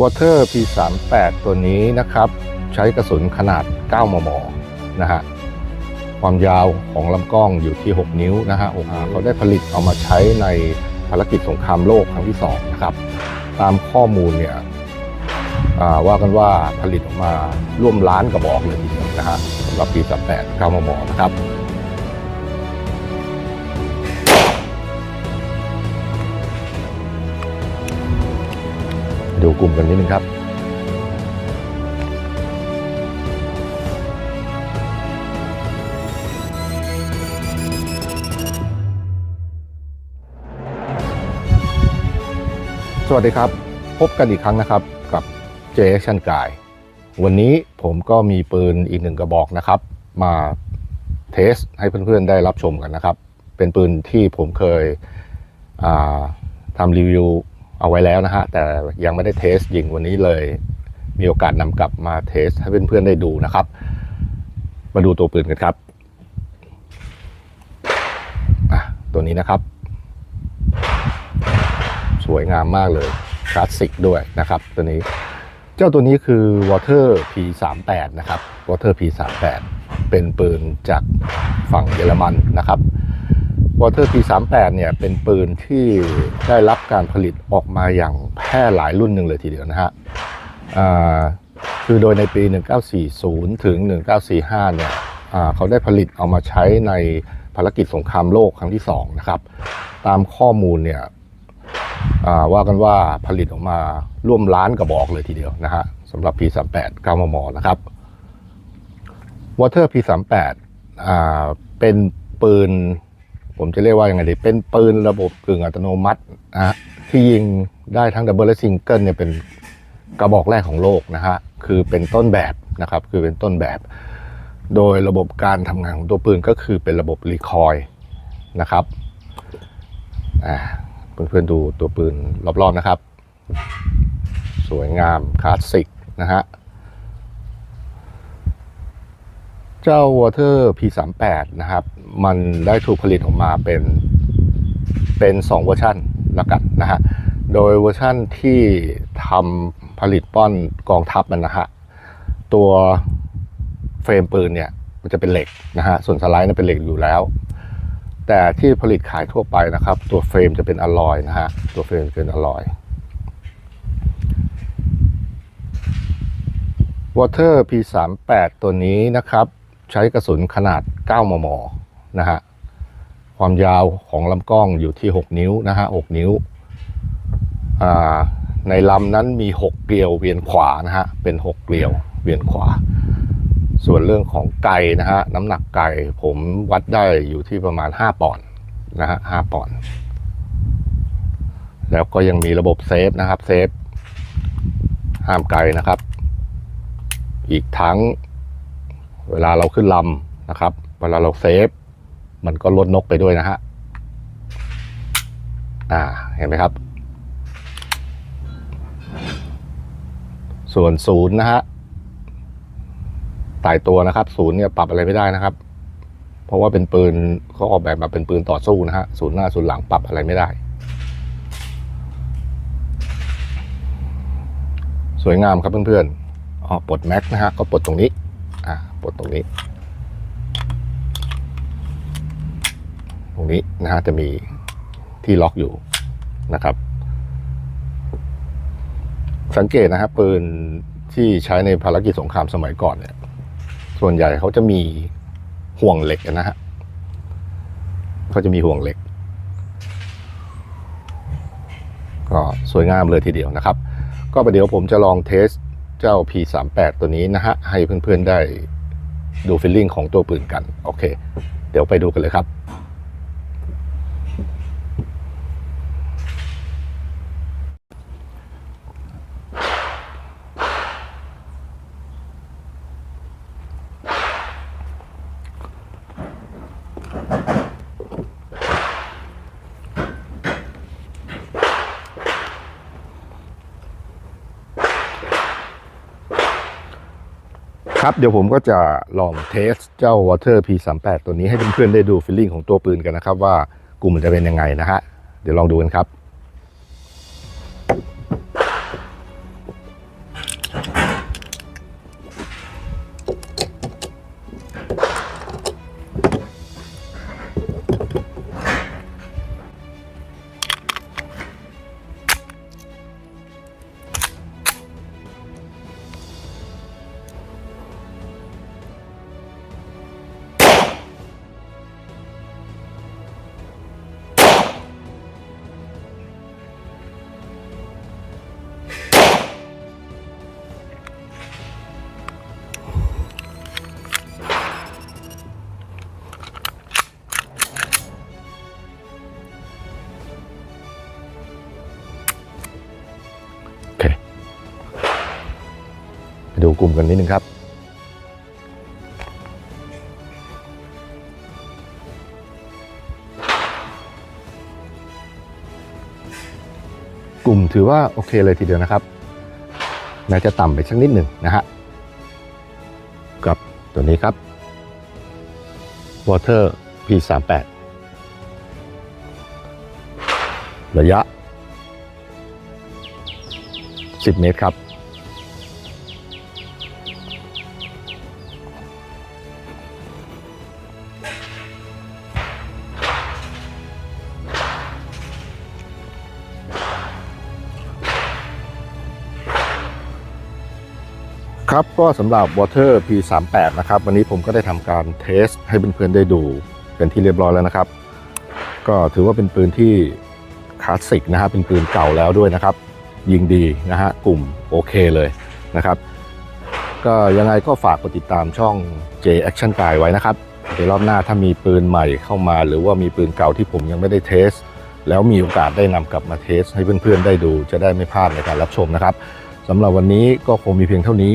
Water P38 ตัวนี้นะครับ ใช้กระสุนขนาด 9 มม นะฮะ ความยาวของลำกล้องอยู่ที่ 6 นิ้วนะฮะโอ้โหเขาได้ผลิตเอามาใช้ในภารกิจสงครามโลกครั้งที่ 2 นะครับ ตามข้อมูลเนี่ยอ่าว่ากันว่าผลิตออกมาร่วมล้านกระบอกเลยทีเดียวนะฮะสำหรับปี38 9 มม นะครับ ดูกลุ่มกันนิดนึงครับสวัสดีครับ พบกันอีกครั้งนะครับกับ j a c t i o n Guy วันนี้ผมก็มีปืนอีกหนึ่งกระบอกนะครับ มาเทสให้เพื่อนๆได้รับชมกันนะครับ เป็นปืนที่ผมเคยทำรีวิว เอาไว้แล้วนะฮะ แต่ยังไม่ได้เทสยิงวันนี้เลย มีโอกาสนำกลับมาเทสให้เพื่อนๆได้ดูนะครับ มาดูตัวปืนกันครับอะตัวนี้นะครับ สวยงามมากเลยคลาสสิกด้วยนะครับ ตัวนี้เจ้าตัวนี้คือ Water P38 นะครับ Water P38 เป็นปืนจากฝั่งเยอรมันนะครับ Water P38 เนี่ยเป็นปืนที่ได้รับการผลิตออกมาอย่างแพร่หลายรุ่นหนึ่งเลยทีเดียวนะฮะคือโดยในปี 1940 ถึง 1945 เนี่ยอ่าเขาได้ผลิตเอามาใช้ในภารกิจสงครามโลกครั้งที่ 2 นะครับ ตามข้อมูลเนี่ยว่ากันว่าผลิตออกมาร่วมล้านกระบอกเลยทีเดียวนะฮะสำหรับ P38 9มมนะครับ Water P38 อ่าเป็นปืน ผมจะเรียกว่ายังไงดี เป็นปืนระบบกึ่งอัตโนมัตินะฮะที่ยิงได้ทั้งดับเบิลและซิงเกิลเนี่ยเป็นกระบอกแรกของโลกนะฮะคือเป็นต้นแบบนะครับ คือเป็นต้นแบบ โดยระบบการทำงานของตัวปืนก็คือเป็นระบบรีคอยล์นะครับอ่าเพื่อนๆดูตัวปืนรอบๆนะครับ สวยงามคลาสสิกนะฮะ เจ้า Water P38 นะครับ มันได้ถูกผลิตออกมาเป็นเป็น 2 เวอร์ชันละกันนะฮะ โดยเวอร์ชันที่ทำผลิตป้อนกองทัพมันนะฮะ ตัวเฟรมปืนเนี่ย มันจะเป็นเหล็กนะฮะ ส่วนสไลด์นั้นเป็นเหล็กอยู่แล้ว แต่ที่ผลิตขายทั่วไปนะครับ ตัวเฟรมจะเป็นอลลอยนะฮะ ตัวเฟรมจะเป็นอลลอย Water P38 ตัวนี้นะครับ ใช้กระสุนขนาด 9 มม นะฮะ ความยาวของลำกล้องอยู่ที่ 6 นิ้วนะฮะ 6 นิ้ว ในลำนั้นมี 6 เกลียวเวียนขวานะฮะ เป็น 6 เกลียวเวียนขวา ส่วนเรื่องของไก่นะฮะ น้ำหนักไก่ผมวัดได้อยู่ที่ประมาณ 5 ปอนด์นะฮะ 5 ปอนด์ แล้วก็ยังมีระบบเซฟนะครับ เซฟ ห้ามไกลนะครับ อีกทั้ง เวลาเราขึ้นลำนะครับ เวลาเราเซฟ มันก็ลดนกไปด้วยนะฮะ อ่า เห็นไหมครับ ส่วนศูนย์นะฮะตายตัวนะครับศูนย์เนี่ยปรับอะไรไม่ได้นะครับ เพราะว่าเป็นปืนเขาออกแบบมาเป็นปืนต่อสู้นะฮะศูนย์หน้าศูนย์หลังปรับอะไรไม่ได้ สวยงามครับเพื่อนๆอ๋อปลดแม็กนะฮะก็ปลดตรงนี้ อ่าปลดตรงนี้ ตรงนี้นะฮะจะมีที่ล็อกอยู่นะครับ สังเกตนะครับปืนที่ใช้ในภารกิจสงครามสมัยก่อนเนี่ย ส่วนใหญ่เขาจะมีห่วงเหล็กนะฮะเขาจะมีห่วงเหล็ก ก็สวยงามเลยทีเดียวนะครับ ก็ประเดี๋ยวผมจะลองเทส เจ้า P38 ตัวนี้นะฮะ ให้เพื่อนๆได้ดูฟิลลิ่งของตัวปืนกัน โอเค เดี๋ยวไปดูกันเลยครับ ครับ เดี๋ยวผมก็จะลองเทสเจ้า Water P38 ตัวนี้ให้เพื่อนๆได้ดูฟิลลิ่งของตัวปืนกันนะครับ ว่ากลุ่มมันจะเป็นยังไงนะฮะ เดี๋ยวลองดูกันครับ ไปดูกลุ่มกันนิดนึงครับ กลุ่มถือว่าโอเคเลยทีเดียวนะครับแม้จะต่ำไปสักนิดหนึ่งนะฮะกับตัวนี้ครับ Water P38 ระยะ 10 เมตรครับ ครับก็สำหรับ Water P38 นะครับ วันนี้ผมก็ได้ทำการเทสให้เพื่อนๆได้ดูเป็นที่เรียบร้อยแล้วนะครับ ก็ถือว่าเป็นปืนที่คลาสสิกนะฮะเป็นปืนเก่าแล้วด้วยนะครับ ยิงดีนะฮะกลุ่มโอเคเลยนะครับ ก็ยังไงก็ฝากกดติดตามช่อง J Action Guy ไว้นะครับเดี๋ยวรอบหน้าถ้ามีปืนใหม่เข้ามา หรือว่ามีปืนเก่าที่ผมยังไม่ได้เทส แล้วมีโอกาสได้นำกลับมาเทส ให้เพื่อนๆได้ดู จะได้ไม่พลาดในการรับชมนะครับสำหรับวันนี้ก็คงมีเพียงเท่านี้